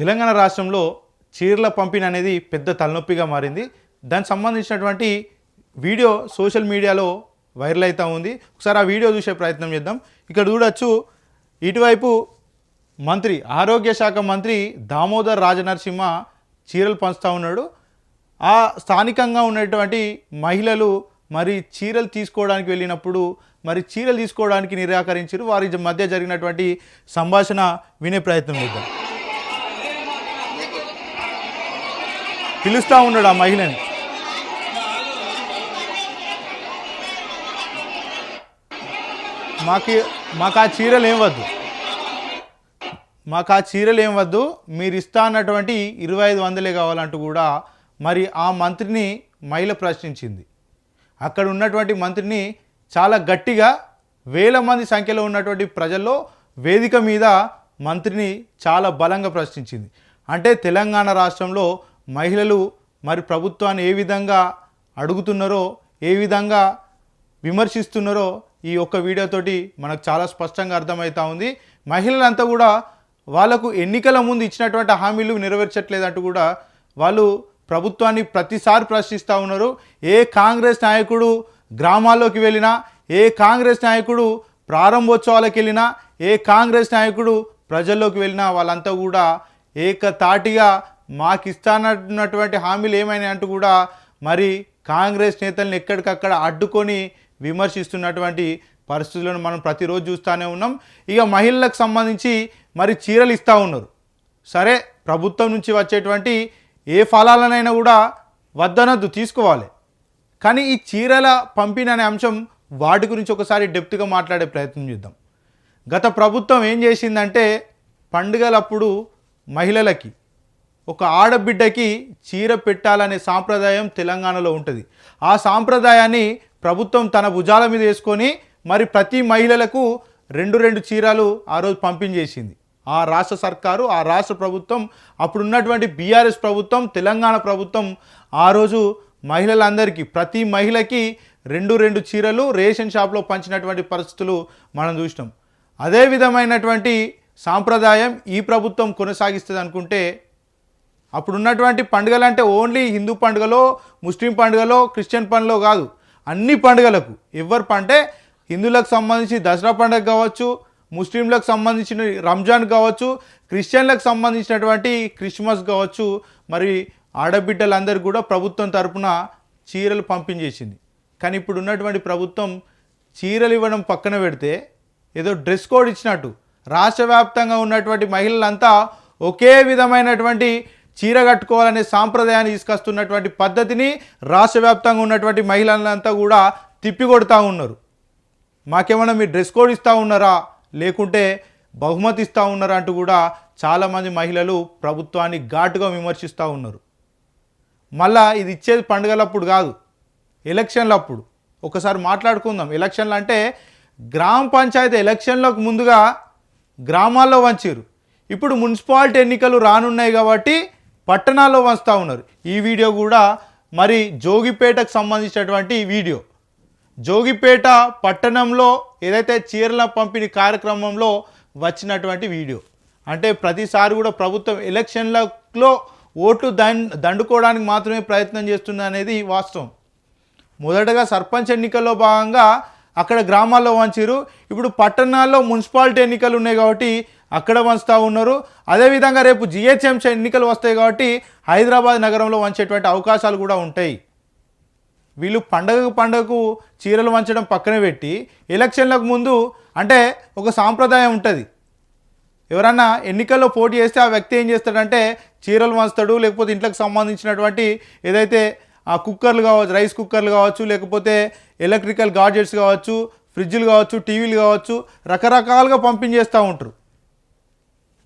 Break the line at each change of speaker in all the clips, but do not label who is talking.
తెలంగాణ రాష్ట్రంలో చీరల పంపిణీ అనేది పెద్ద తలనొప్పిగా మారింది. దానికి సంబంధించినటువంటి వీడియో సోషల్ మీడియాలో వైరల్ అవుతూ ఉంది. ఒకసారి ఆ వీడియో చూసే ప్రయత్నం చేద్దాం. ఇక్కడ చూడొచ్చు ఇటువైపు మంత్రి ఆరోగ్య శాఖ మంత్రి దామోదర్ రాజనరసింహ చీరలు పంచుతూ ఉన్నాడు. ఆ స్థానికంగా ఉన్నటువంటి మహిళలు మరి చీరలు తీసుకోవడానికి వెళ్ళినప్పుడు మరి చీరలు తీసుకోవడానికి నిరాకరించారు. వారి మధ్య జరిగినటువంటి సంభాషణ వినే ప్రయత్నం చేద్దాం. పిలుస్తూ ఉన్నాడు ఆ మహిళని. మాకు మాకు ఆ చీరలు ఏం వద్దు. మాకు ఆ చీరలు ఏం వద్దు. మీరు ఇస్తా అన్నటువంటి ఇరవై ఐదు వందలే కావాలంటూ కూడా మరి ఆ మంత్రిని మహిళ ప్రశ్నించింది. అక్కడ ఉన్నటువంటి మంత్రిని చాలా గట్టిగా వేల మంది సంఖ్యలో ఉన్నటువంటి ప్రజల్లో వేదిక మీద మంత్రిని చాలా బలంగా ప్రశ్నించింది. అంటే తెలంగాణ రాష్ట్రంలో మహిళలు మరి ప్రభుత్వాన్ని ఏ విధంగా అడుగుతున్నారో ఏ విధంగా విమర్శిస్తున్నారో ఈ ఒక్క వీడియోతోటి మనకు చాలా స్పష్టంగా అర్థమవుతా ఉంది. మహిళలంతా కూడా వాళ్ళకు ఎన్నికల ముందు ఇచ్చినటువంటి హామీలు నెరవేర్చట్లేదంటూ కూడా వాళ్ళు ప్రభుత్వాన్ని ప్రతిసారి ప్రశ్నిస్తూ ఉన్నారు. ఏ కాంగ్రెస్ నాయకుడు గ్రామాల్లోకి వెళ్ళినా ఏ కాంగ్రెస్ నాయకుడు ప్రారంభోత్సవాలకు వెళ్ళినా ఏ కాంగ్రెస్ నాయకుడు ప్రజల్లోకి వెళ్ళినా వాళ్ళంతా కూడా ఏకతాటిగా మాకు ఇస్తానన్నటువంటి హామీలు ఏమైనా అంటూ కూడా మరి కాంగ్రెస్ నేతల్ని ఎక్కడికక్కడ అడ్డుకొని విమర్శిస్తున్నటువంటి పరిస్థితులను మనం ప్రతిరోజు చూస్తూనే ఉన్నాం. ఇక మహిళలకు సంబంధించి మరి చీరలు ఇస్తూ ఉన్నారు. సరే ప్రభుత్వం నుంచి వచ్చేటువంటి ఏ ఫలాలనైనా కూడా వద్దనద్దు తీసుకోవాలి. కానీ ఈ చీరల పంపిణీ అనే అంశం వాటి గురించి ఒకసారి డెప్త్గా మాట్లాడే ప్రయత్నం చేద్దాం. గత ప్రభుత్వం ఏం చేసిందంటే పండుగలప్పుడు మహిళలకి ఒక ఆడబిడ్డకి చీర పెట్టాలనే సాంప్రదాయం తెలంగాణలో ఉంటుంది. ఆ సాంప్రదాయాన్ని ప్రభుత్వం తన భుజాల మీద వేసుకొని మరి ప్రతి మహిళలకు రెండు రెండు చీరలు ఆ రోజు పంపించేసింది. ఆ రాష్ట్ర సర్కారు ఆ రాష్ట్ర ప్రభుత్వం అప్పుడు ఉన్నటువంటి బీఆర్ఎస్ ప్రభుత్వం తెలంగాణ ప్రభుత్వం ఆ రోజు మహిళలందరికీ ప్రతి మహిళకి రెండు రెండు చీరలు రేషన్ షాప్లో పంచినటువంటి పరిస్థితులు మనం చూసినాం. అదే విధమైనటువంటి సాంప్రదాయం ఈ ప్రభుత్వం కొనసాగిస్తుంది అనుకుంటే అప్పుడు ఉన్నటువంటి పండుగలు అంటే ఓన్లీ హిందూ పండుగలో ముస్లిం పండుగలో క్రిస్టియన్ పండుగలో కాదు. అన్ని పండుగలకు ఎవరు అంటే హిందువులకు సంబంధించి దసరా పండుగ కావచ్చు ముస్లింలకు సంబంధించిన రంజాన్ కావచ్చు క్రిస్టియన్లకు సంబంధించినటువంటి క్రిస్మస్ కావచ్చు మరి ఆడబిడ్డలందరూ కూడా ప్రభుత్వం తరపున చీరలు పంపించేసింది. కానీ ఇప్పుడు ఉన్నటువంటి ప్రభుత్వం చీరలు ఇవ్వడం పక్కన పెడితే ఏదో డ్రెస్ కోడ్ ఇచ్చినట్టు. రాష్ట్ర వ్యాప్తంగా ఉన్నటువంటి మహిళలంతా ఒకే విధమైనటువంటి చీర కట్టుకోవాలనే సాంప్రదాయాన్ని తీసుకొస్తున్నటువంటి పద్ధతిని రాష్ట్ర వ్యాప్తంగా ఉన్నటువంటి మహిళలంతా కూడా తిప్పికొడతా ఉన్నారు. మాకేమైనా మీరు డ్రెస్ కోడ్ ఇస్తూ ఉన్నారా? లేకుంటే బహుమతి ఇస్తూ ఉన్నారా అంటూ కూడా చాలామంది మహిళలు ప్రభుత్వాన్ని ఘాటుగా విమర్శిస్తూ ఉన్నారు. మళ్ళా ఇది ఇచ్చేది పండుగలప్పుడు కాదు ఎలక్షన్లప్పుడు. ఒకసారి మాట్లాడుకుందాం. ఎలక్షన్లు అంటే గ్రామ పంచాయతీ ఎలక్షన్లకు ముందుగా గ్రామాల్లో వంచారు. ఇప్పుడు మున్సిపాలిటీ ఎన్నికలు రానున్నాయి కాబట్టి పట్టణాల్లో వంచుతూ ఉన్నారు. ఈ వీడియో కూడా మరి జోగిపేటకు సంబంధించినటువంటి వీడియో. జోగిపేట పట్టణంలో ఏదైతే చీరల పంపిణీ కార్యక్రమంలో వచ్చినటువంటి వీడియో. అంటే ప్రతిసారి కూడా ప్రభుత్వం ఎలక్షన్లలో ఓట్లు దండ్ దండుకోవడానికి మాత్రమే ప్రయత్నం చేస్తుంది అనేది వాస్తవం. మొదటగా సర్పంచ్ ఎన్నికల్లో భాగంగా అక్కడ గ్రామాల్లో వంచారు. ఇప్పుడు పట్టణాల్లో మున్సిపాలిటీ ఎన్నికలు ఉన్నాయి కాబట్టి అక్కడ వంచుతూ ఉన్నారు. అదేవిధంగా రేపు జిహెచ్ఎంసీ ఎన్నికలు వస్తాయి కాబట్టి హైదరాబాద్ నగరంలో వంచేటువంటి అవకాశాలు కూడా ఉంటాయి. వీళ్ళు పండగకు పండగకు చీరలు వంచడం పక్కన పెట్టి ఎలక్షన్లకు ముందు అంటే ఒక సాంప్రదాయం ఉంటుంది. ఎవరన్నా ఎన్నికల్లో పోటీ చేస్తే ఆ వ్యక్తి ఏం చేస్తాడంటే చీరలు వంచుతాడు లేకపోతే ఇంట్లోకి సంబంధించినటువంటి ఏదైతే ఆ కుక్కర్లు కావచ్చు రైస్ కుక్కర్లు కావచ్చు లేకపోతే ఎలక్ట్రికల్ గాడ్జెట్స్ కావచ్చు ఫ్రిడ్జ్లు కావచ్చు టీవీలు కావచ్చు రకరకాలుగా పంపించేస్తూ ఉంటారు.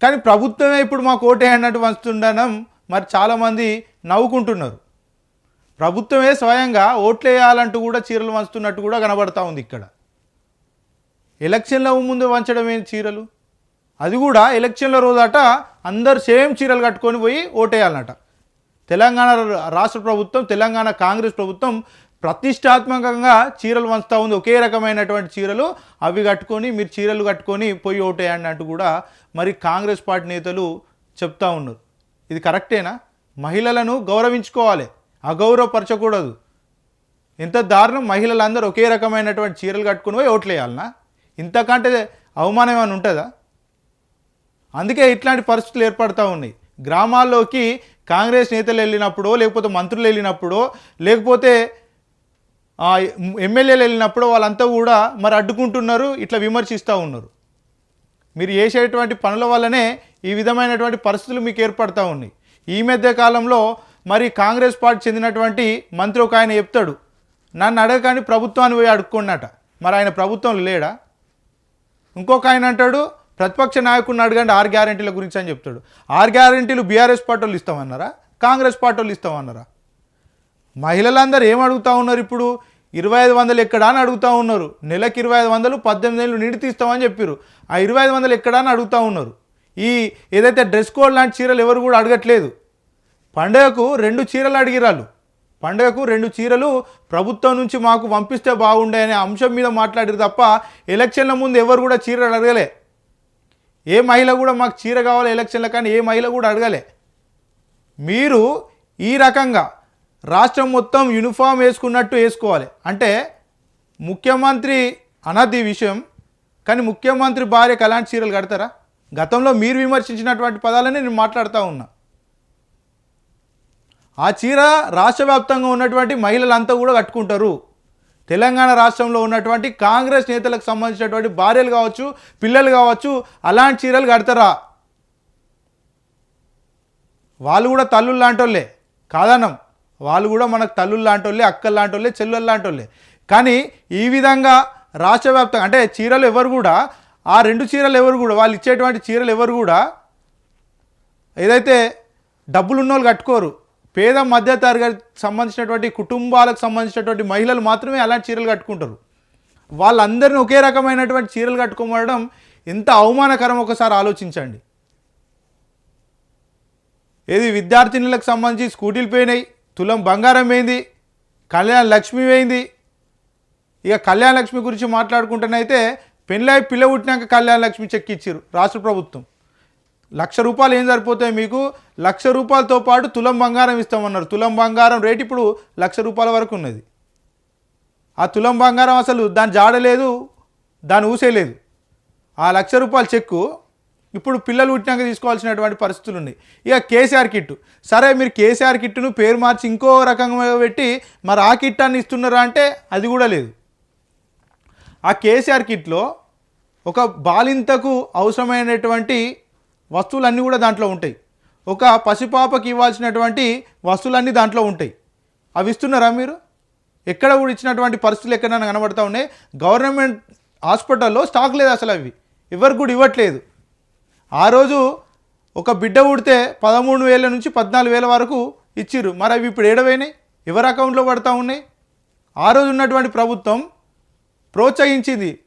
కానీ ప్రభుత్వమే ఇప్పుడు మాకు ఓటే అన్నట్టు వంచుతుండడం మరి చాలామంది నవ్వుకుంటున్నారు. ప్రభుత్వమే స్వయంగా ఓట్లు వేయాలంటూ కూడా చీరలు వంచుతున్నట్టు కూడా కనబడతా ఉంది ఇక్కడ. ఎలక్షన్ల ముందు వంచడం ఏంటి చీరలు? అది కూడా ఎలక్షన్ల రోజట అందరు సేమ్ చీరలు కట్టుకొని పోయి ఓటేయాలన్నట. తెలంగాణ రాష్ట్ర ప్రభుత్వం తెలంగాణ కాంగ్రెస్ ప్రభుత్వం ప్రతిష్టాత్మకంగా చీరలు వంచుతూ ఉంది. ఒకే రకమైనటువంటి చీరలు. అవి కట్టుకొని మీరు చీరలు కట్టుకొని పోయి ఓటేయండి అంటూ కూడా మరి కాంగ్రెస్ పార్టీ నేతలు చెప్తా ఉన్నారు. ఇది కరెక్టేనా? మహిళలను గౌరవించుకోవాలి. అగౌరవపరచకూడదు. ఎంత దారుణం. మహిళలందరూ ఒకే రకమైనటువంటి చీరలు కట్టుకుని పోయి ఓట్లేయాలనా? ఇంతకంటే అవమానం ఏమైనా ఉంటుందా? అందుకే ఇట్లాంటి పరిస్థితులు ఏర్పడుతూ ఉన్నాయి. గ్రామాల్లోకి కాంగ్రెస్ నేతలు వెళ్ళినప్పుడో లేకపోతే మంత్రులు వెళ్ళినప్పుడో లేకపోతే ఎమ్మెల్యేలు వెళ్ళినప్పుడు వాళ్ళంతా కూడా మరి అడ్డుకుంటున్నారు ఇట్లా విమర్శిస్తూ ఉన్నారు. మీరు చేసేటువంటి పనుల వల్లనే ఈ విధమైనటువంటి పరిస్థితులు మీకు ఏర్పడతా ఉన్నాయి. ఈ మధ్య కాలంలో మరి కాంగ్రెస్ పార్టీ చెందినటువంటి మంత్రి ఒక ఆయన చెప్తాడు నన్ను అడగకాని ప్రభుత్వాన్ని పోయి అడుక్కున్నట మరి ఆయన ప్రభుత్వంలో లేడా? ఇంకొక ఆయన అంటాడు ప్రతిపక్ష నాయకుడిని అడగండి ఆరు గ్యారెంటీల గురించి అని చెప్తాడు. ఆరు గ్యారెంటీలు బీఆర్ఎస్ పార్టీ వాళ్ళు ఇస్తామన్నారా? కాంగ్రెస్ పార్టీ వాళ్ళు ఇస్తామన్నారా? మహిళలందరూ ఏం అడుగుతా ఉన్నారు ఇప్పుడు? ఇరవై ఐదు వందలు ఎక్కడా అని అడుగుతా ఉన్నారు. నెలకి ఇరవై ఐదు వందలు పద్దెనిమిది ఏళ్ళు నిండి తీస్తామని చెప్పారు ఆ ఇరవై ఐదు వందలు ఎక్కడా అని అడుగుతూ ఉన్నారు. ఈ ఏదైతే డ్రెస్ కోడ్ లాంటి చీరలు ఎవరు కూడా అడగట్లేదు. పండగకు రెండు చీరలు అడిగిరాలు పండగకు రెండు చీరలు ప్రభుత్వం నుంచి మాకు పంపిస్తే బాగుండే అనే అంశం మీద మాట్లాడారు తప్ప ఎలక్షన్ల ముందు ఎవరు కూడా చీరలు అడగలే. ఏ మహిళ కూడా మాకు చీర కావాలి ఎలక్షన్ల కానీ ఏ మహిళ కూడా అడగలే. మీరు ఈ రకంగా రాష్ట్రం మొత్తం యూనిఫామ్ వేసుకున్నట్టు వేసుకోవాలి. అంటే ముఖ్యమంత్రి అనది విషయం కానీ ముఖ్యమంత్రి భార్యకు అలాంటి చీరలు కడతారా? గతంలో మీరు విమర్శించినటువంటి పదాలనే నేను మాట్లాడుతూ ఉన్నా. ఆ చీర రాష్ట్ర వ్యాప్తంగా ఉన్నటువంటి మహిళలంతా కూడా కట్టుకుంటారు. తెలంగాణ రాష్ట్రంలో ఉన్నటువంటి కాంగ్రెస్ నేతలకు సంబంధించినటువంటి భార్యలు కావచ్చు పిల్లలు కావచ్చు అలాంటి చీరలు కడతారా? వాళ్ళు కూడా తల్లులు లాంటోళ్ళే. కాదనం. వాళ్ళు కూడా మనకు తల్లులు లాంటోళ్ళే అక్కలు లాంటోళ్ళే చెల్లెలు లాంటోళ్ళే. కానీ ఈ విధంగా రాష్ట్ర వ్యాప్తంగా అంటే చీరలు ఎవరు కూడా ఆ రెండు చీరలు ఎవరు కూడా వాళ్ళు ఇచ్చేటువంటి చీరలు ఎవరు కూడా ఏదైతే డబ్బులు ఉన్నోళ్ళు కట్టుకోరు. పేద మధ్యతరగతి సంబంధించినటువంటి కుటుంబాలకు సంబంధించినటువంటి మహిళలు మాత్రమే అలాంటి చీరలు కట్టుకుంటారు. వాళ్ళందరినీ ఒకే రకమైనటువంటి చీరలు కట్టుకోమడం ఎంత అవమానకరం ఒకసారి ఆలోచించండి. ఏది విద్యార్థినులకు సంబంధించి స్కూటీలు పోయినాయి తులం బంగారం వేయింది కళ్యాణ లక్ష్మి వేయింది ఇక కళ్యాణ లక్ష్మి గురించి మాట్లాడుకుంటేనైతే పెళ్ళై పిల్ల పుట్టినాక కళ్యాణ లక్ష్మి చెక్ ఇచ్చారు రాష్ట్ర ప్రభుత్వం. లక్ష రూపాయలు ఏం సరిపోతాయి మీకు? లక్ష రూపాయలతో పాటు తులం బంగారం ఇస్తామన్నారు. తులం బంగారం రేటు ఇప్పుడు లక్ష రూపాయల వరకు ఉన్నది. ఆ తులం బంగారం అసలు దాని జాడలేదు దాని ఊసేయలేదు ఆ లక్ష రూపాయల చెక్కు ఇప్పుడు పిల్లలు పుట్టినాక తీసుకోవాల్సినటువంటి పరిస్థితులు ఉన్నాయి. ఇక కేసీఆర్ కిట్టు. సరే మీరు కేసీఆర్ కిట్టును పేరు మార్చి ఇంకో రకంగా పెట్టి మరి ఆ కిట్ అని ఇస్తున్నారా అంటే అది కూడా లేదు. ఆ కేసీఆర్ కిట్లో ఒక బాలింతకు అవసరమైనటువంటి వస్తువులన్నీ కూడా దాంట్లో ఉంటాయి. ఒక పసిపాపకి ఇవ్వాల్సినటువంటి వస్తువులన్నీ దాంట్లో ఉంటాయి. అవి ఇస్తున్నారా మీరు? ఎక్కడ కూడా ఇచ్చినటువంటి పరిస్థితులు ఎక్కడైనా కనబడతా ఉన్నాయి. గవర్నమెంట్ హాస్పిటల్లో స్టాక్ లేదు అసలు అవి. ఎవరికి కూడా ఇవ్వట్లేదు. ఆ రోజు ఒక బిడ్డ ఉడితే పదమూడు వేల నుంచి పద్నాలుగు వేల వరకు ఇచ్చిర్రు. మరి అవి ఇప్పుడు ఏడవైనాయి? ఎవరి అకౌంట్లో పడతా ఉన్నాయి? ఆ రోజు ఉన్నటువంటి ప్రభుత్వం ప్రోత్సహించింది.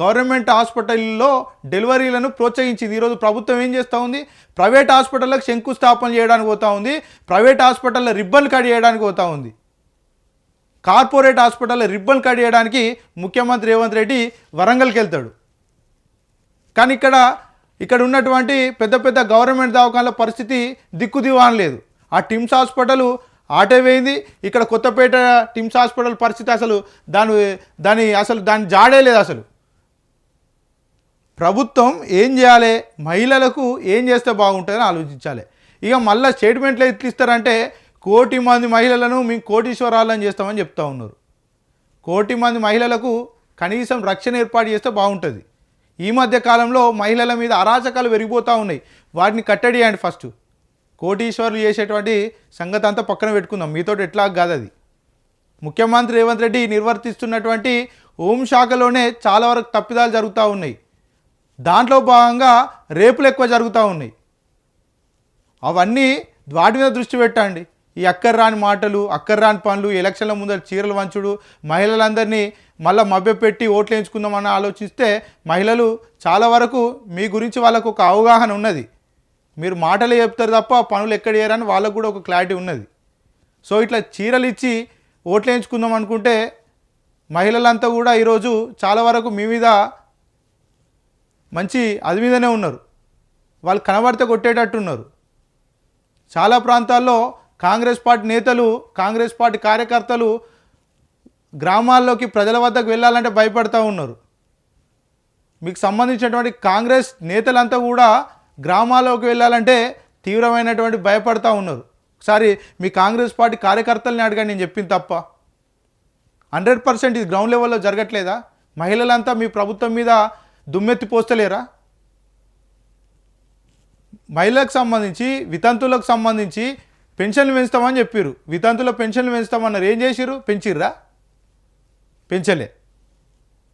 గవర్నమెంట్ హాస్పిటల్లో డెలివరీలను ప్రోత్సహించింది. ఈరోజు ప్రభుత్వం ఏం చేస్తూ ఉంది? ప్రైవేట్ హాస్పిటల్లకు శంకుస్థాపన చేయడానికి పోతా ఉంది. ప్రైవేట్ హాస్పిటల్లో రిబ్బన్ కట్ చేయడానికి పోతా ఉంది. కార్పొరేట్ హాస్పిటల్లో రిబ్బన్ కట్ చేయడానికి ముఖ్యమంత్రి రేవంత్ రెడ్డి వరంగల్కి వెళ్తాడు. కానీ ఇక్కడ ఇక్కడ ఉన్నటువంటి పెద్ద పెద్ద గవర్నమెంట్ దవాఖాన్ల పరిస్థితి దిక్కుదివాన్ లేదు. ఆ టిమ్స్ హాస్పిటల్ ఆటే వేయింది. ఇక్కడ కొత్తపేట టిమ్స్ హాస్పిటల్ పరిస్థితి అసలు దాని దాని అసలు దాని జాడే లేదు అసలు. ప్రభుత్వం ఏం చేయాలి? మహిళలకు ఏం చేస్తే బాగుంటుందని ఆలోచించాలి. ఇక మళ్ళీ స్టేట్మెంట్లు ఎట్లు ఇస్తారంటే కోటి మంది మహిళలను మేము కోటీశ్వరాలని చేస్తామని చెప్తా ఉన్నారు. కోటి మంది మహిళలకు కనీసం రక్షణ ఏర్పాటు చేస్తే బాగుంటుంది. ఈ మధ్య కాలంలో మహిళల మీద అరాచకాలు పెరిగిపోతూ ఉన్నాయి. వాటిని కట్టడియండి ఫస్ట్ కోటీశ్వర్లు చేసేటువంటి సంగతి అంతా పక్కన పెట్టుకుందాం. మీతో ఎట్లా కాదు అది. ముఖ్యమంత్రి రేవంత్ రెడ్డి నిర్వర్తిస్తున్నటువంటి హోంశాఖలోనే చాలా వరకు తప్పిదాలు జరుగుతూ ఉన్నాయి. దాంట్లో భాగంగా రేపులు ఎక్కువ జరుగుతూ ఉన్నాయి. అవన్నీ వాటి మీద దృష్టి పెట్టండి. ఈ అక్కర్ రాని మాటలు అక్కర్ రాని పనులు ఎలక్షన్ల ముందర చీరలు వంచుడు మహిళలందరినీ మళ్ళీ మభ్యపెట్టి ఓట్లు వేయించుకుందామని ఆలోచిస్తే మహిళలు చాలా వరకు మీ గురించి వాళ్ళకు ఒక అవగాహన ఉన్నది. మీరు మాటలు చెప్తారు తప్ప పనులు ఎక్కడ చేయరని వాళ్ళకు కూడా ఒక క్లారిటీ ఉన్నది. సో ఇట్లా చీరలు ఇచ్చి ఓట్లు వేయించుకుందాం అనుకుంటే మహిళలంతా కూడా ఈరోజు చాలా వరకు మీ మీద మంచి అది మీదనే ఉన్నారు. వాళ్ళు కనబడితే కొట్టేటట్టు ఉన్నారు చాలా ప్రాంతాల్లో కాంగ్రెస్ పార్టీ నేతలు కాంగ్రెస్ పార్టీ కార్యకర్తలు గ్రామాల్లోకి ప్రజల వద్దకు వెళ్ళాలంటే భయపడతా ఉన్నారు. మీకు సంబంధించినటువంటి కాంగ్రెస్ నేతలంతా కూడా గ్రామాల్లోకి వెళ్ళాలంటే తీవ్రమైనటువంటి భయపడతా ఉన్నారు. ఒకసారి మీ కాంగ్రెస్ పార్టీ కార్యకర్తల్ని అడగండి నేను చెప్పింది తప్ప. హండ్రెడ్ పర్సెంట్ ఇది గ్రౌండ్ లెవెల్లో జరగట్లేదా? మహిళలంతా మీ ప్రభుత్వం మీద దుమ్మెత్తి పోస్తలేరా? మహిళలకు సంబంధించి వితంతులకు సంబంధించి పెన్షన్లు పెంచుతామని చెప్పారు వితంతుల పెన్షన్లు పెంచుతామన్నారు. ఏం చేసిర్రు? పెంచిర్రా? పెంచలే.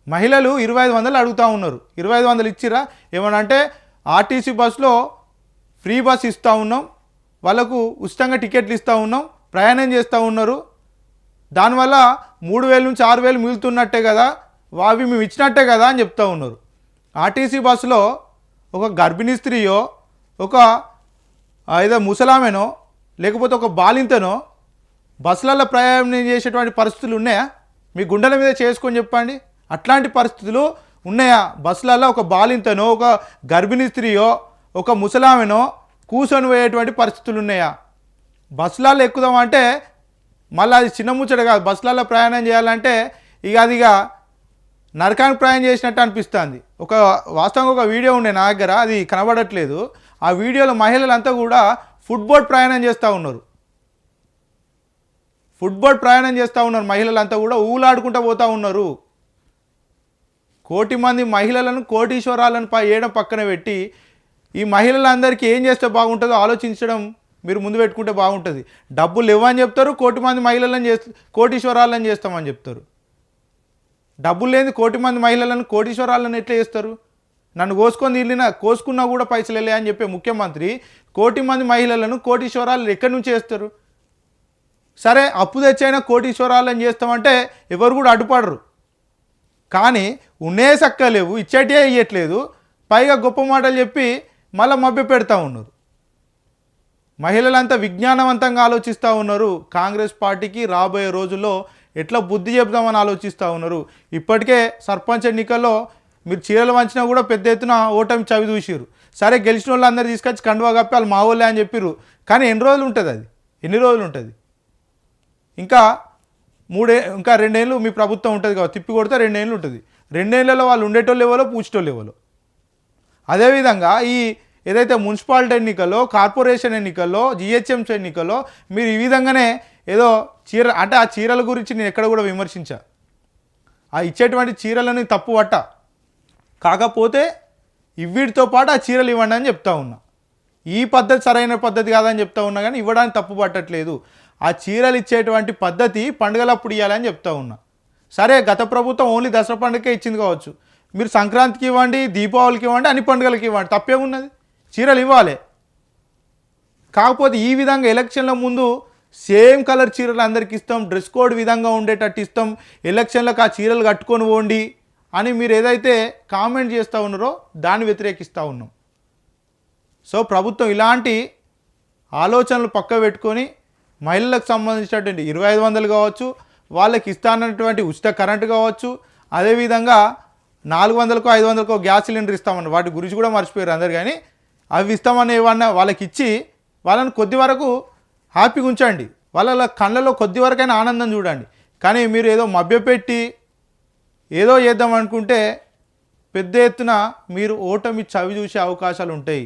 మహిళలు ఇరవై ఐదు వందలు అడుగుతూ ఉన్నారు. ఇరవై ఐదు వందలు ఇచ్చిరా? ఏమన్నా అంటే ఆర్టీసీ బస్సులో ఫ్రీ బస్ ఇస్తూ ఉన్నాం. వాళ్ళకు ఉచితంగా టికెట్లు ఇస్తూ ఉన్నాం. ప్రయాణం చేస్తూ ఉన్నారు. దానివల్ల మూడు వేల నుంచి ఆరు వేలు మిగులుతున్నట్టే కదా. అవి మేము ఇచ్చినట్టే కదా అని చెప్తూ ఉన్నారు. ఆర్టీసీ బస్సులో ఒక గర్భిణీ స్త్రీయో ఒక ఏదో ముసలామెనో లేకపోతే ఒక బాలింతనో బస్సులలో ప్రయాణం చేసేటువంటి పరిస్థితులు ఉన్నాయా? మీ గుండెల మీద చేసుకొని చెప్పండి. అట్లాంటి పరిస్థితులు ఉన్నాయా? బస్సులలో ఒక బాలింతనో ఒక గర్భిణీ స్త్రీయో ఒక ముసలామెనో కూర్చొని పోయేటువంటి పరిస్థితులు ఉన్నాయా? బస్సులలో ఎక్కుదామంటే మళ్ళీ అది చిన్న ముచ్చట కాదు. బస్సులలో ప్రయాణం చేయాలంటే ఇక అది ఇక నరకానికి ప్రయాణం చేసినట్టు అనిపిస్తుంది. ఒక వాస్తవంగా ఒక వీడియో ఉండే నా దగ్గర అది కనబడట్లేదు. ఆ వీడియోలో మహిళలంతా కూడా ఫుట్బాల్ ప్రయాణం చేస్తూ ఉన్నారు. ఫుట్బాల్ ప్రయాణం చేస్తూ ఉన్నారు మహిళలంతా కూడా ఊలాడుకుంటూ పోతూ ఉన్నారు. కోటి మంది మహిళలను కోటీశ్వరాలను ప వేయడం పక్కన పెట్టి ఈ మహిళలందరికీ ఏం చేస్తే బాగుంటుందో ఆలోచించడం మీరు ముందు పెట్టుకుంటే బాగుంటుంది. డబ్బులు ఇవ్వని చెప్తారు కోటి మంది మహిళలను చేస్త కోటీశ్వరాలను చేస్తామని చెప్తారు. డబ్బులు లేని కోటి మంది మహిళలను కోటీశ్వరాలను ఎట్లా చేస్తారు? నన్ను కోసుకొని వెళ్ళినా కోసుకున్నా కూడా పైసలు వెళ్ళే అని చెప్పే ముఖ్యమంత్రి కోటి మంది మహిళలను కోటీశ్వరాలు ఎక్కడి నుంచి చేస్తారు? సరే అప్పు తెచ్చైనా కోటీశ్వరాలను చేస్తామంటే ఎవరు కూడా అడ్డుపడరు. కానీ ఉండే సక్కలేవు ఇచ్చేటే ఇయ్యట్లేదు. పైగా గొప్ప మాటలు చెప్పి మళ్ళీ మభ్య పెడతా ఉన్నారు. మహిళలంతా విజ్ఞానవంతంగా ఆలోచిస్తూ ఉన్నారు. కాంగ్రెస్ పార్టీకి రాబోయే రోజుల్లో ఎట్లా బుద్ధి చెప్దామని ఆలోచిస్తూ ఉన్నారు. ఇప్పటికే సర్పంచ్ ఎన్నికల్లో మీరు చీరలు వంచినా కూడా పెద్ద ఎత్తున ఓటమి చవి చూసిరు సరే గెలిచిన వాళ్ళు అందరు తీసుకొచ్చి కండువా కప్పి వాళ్ళు మా వాళ్ళే అని చెప్పిర్రు. కానీ ఎన్ని రోజులు ఉంటుంది అది? ఎన్ని రోజులు ఉంటుంది? ఇంకా మూడే ఇంకా రెండేళ్ళు మీ ప్రభుత్వం ఉంటుంది కదా తిప్పి కొడితే రెండేళ్ళు ఉంటుంది. రెండేళ్ళలో వాళ్ళు ఉండేటోళ్ళు ఎవరో పూచేటోళ్ళు ఎవరో. అదేవిధంగా ఈ ఏదైతే మున్సిపాలిటీ ఎన్నికల్లో కార్పొరేషన్ ఎన్నికల్లో జిహెచ్ఎంసీ ఎన్నికల్లో మీరు ఈ విధంగానే ఏదో చీర అంటే ఆ చీరల గురించి నేను ఎక్కడ కూడా విమర్శించా. ఆ ఇచ్చేటువంటి చీరలని తప్పు పట్ట. కాకపోతే ఇవిటితో పాటు ఆ చీరలు ఇవ్వండి అని చెప్తా ఉన్నా. ఈ పద్ధతి సరైన పద్ధతి కాదని చెప్తా ఉన్నా కానీ ఇవ్వడానికి తప్పు పట్టట్లేదు. ఆ చీరలు ఇచ్చేటువంటి పద్ధతి పండుగలప్పుడు ఇవ్వాలని చెప్తా ఉన్నా. సరే గత ప్రభుత్వం ఓన్లీ దసరా పండుగకే ఇచ్చింది కావచ్చు. మీరు సంక్రాంతికి ఇవ్వండి దీపావళికి ఇవ్వండి అన్ని పండుగలకి ఇవ్వండి తప్పేమున్నది? చీరలు ఇవ్వాలి. కాకపోతే ఈ విధంగా ఎలక్షన్ల ముందు సేమ్ కలర్ చీరలు అందరికి ఇస్తాం డ్రెస్ కోడ్ విధంగా ఉండేటట్టు ఇస్తాం ఎలక్షన్లకు ఆ చీరలు కట్టుకొని పోండి అని మీరు ఏదైతే కామెంట్ చేస్తూ ఉన్నారో దాన్ని వ్యతిరేకిస్తూ ఉన్నాం. సో ప్రభుత్వం ఇలాంటి ఆలోచనలు పక్క పెట్టుకొని మహిళలకు సంబంధించినటువంటి ఇరవై ఐదు వందలు కావచ్చు వాళ్ళకి ఇస్తానటువంటి ఉచిత కరెంటు కావచ్చు అదేవిధంగా నాలుగు వందలకు ఐదు వందలకు గ్యాస్ సిలిండర్ ఇస్తామని వాటి గురించి కూడా మర్చిపోయారు అందరు కానీ అవి ఇస్తామని ఏమన్నా వాళ్ళకి ఇచ్చి వాళ్ళని కొద్ది వరకు హ్యాపీగా ఉంచండి. వాళ్ళ కళ్ళలో కొద్ది వరకైనా ఆనందం చూడండి. కానీ మీరు ఏదో మభ్యపెట్టి ఏదో చేద్దాం అనుకుంటే పెద్ద ఎత్తున మీరు ఓటమి చవి చూసే అవకాశాలు ఉంటాయి.